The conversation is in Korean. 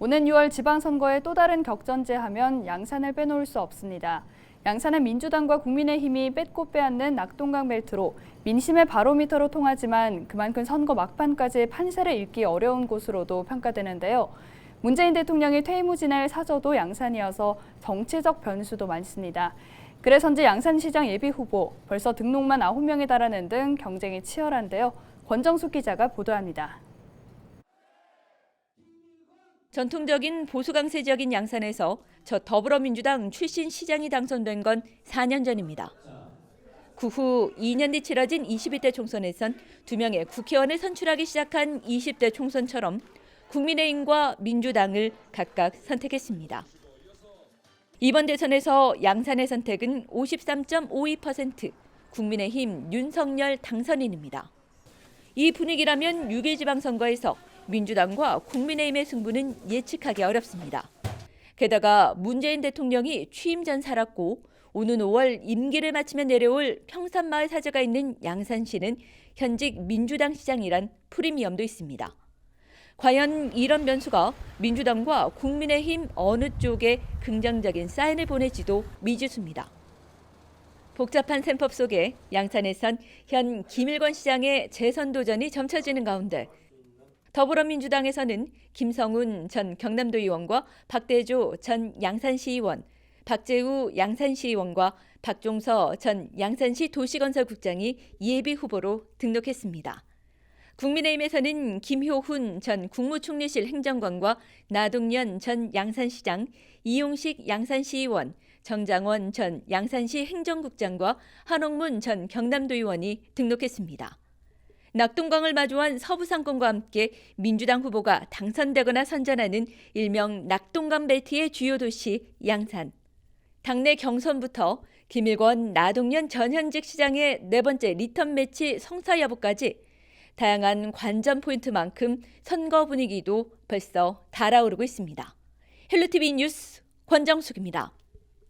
오는 6월 지방선거의 또 다른 격전제 하면 양산을 빼놓을 수 없습니다. 양산은 민주당과 국민의힘이 뺏고 빼앗는 낙동강 벨트로 민심의 바로미터로 통하지만 그만큼 선거 막판까지 판세를 읽기 어려운 곳으로도 평가되는데요. 문재인 대통령이 퇴임 후 지낼 사저도 양산이어서 정치적 변수도 많습니다. 그래서인지 양산시장 예비 후보 벌써 등록만 9명에 달하는 등 경쟁이 치열한데요. 권정숙 기자가 보도합니다. 전통적인 보수 강세 지역인 양산에서 저 더불어민주당 출신 시장이 당선된 건 4년 전입니다. 그 후 2년 뒤 치러진 21대 총선에선 두 명의 국회의원을 선출하기 시작한 20대 총선처럼 국민의힘과 민주당을 각각 선택했습니다. 이번 대선에서 양산의 선택은 53.52%, 국민의힘 윤석열 당선인입니다. 이 분위기라면 6일 지방선거에서 민주당과 국민의힘의 승부는 예측하기 어렵습니다. 게다가 문재인 대통령이 취임 전 살았고 오는 5월 임기를 마치며 내려올 평산마을 사저가 있는 양산시는 현직 민주당 시장이란 프리미엄도 있습니다. 과연 이런 변수가 민주당과 국민의힘 어느 쪽에 긍정적인 사인을 보낼지도 미지수입니다. 복잡한 셈법 속에 양산에선 현 김일권 시장의 재선 도전이 점쳐지는 가운데 더불어민주당에서는 김성훈 전 경남도 의원과 박대조 전 양산시 의원, 박재우 양산시 의원과 박종서 전 양산시 도시건설국장이 예비 후보로 등록했습니다. 국민의힘에서는 김효훈 전 국무총리실 행정관과 나동연 전 양산시장, 이용식 양산시 의원, 정장원 전 양산시 행정국장과 한옥문 전 경남도 의원이 등록했습니다. 낙동강을 마주한 서부상권과 함께 민주당 후보가 당선되거나 선전하는 일명 낙동강 벨트의 주요 도시 양산. 당내 경선부터 김일권, 나동연 전현직 시장의 네 번째 리턴 매치 성사 여부까지 다양한 관전 포인트만큼 선거 분위기도 벌써 달아오르고 있습니다. 헬로티비 뉴스 권정숙입니다.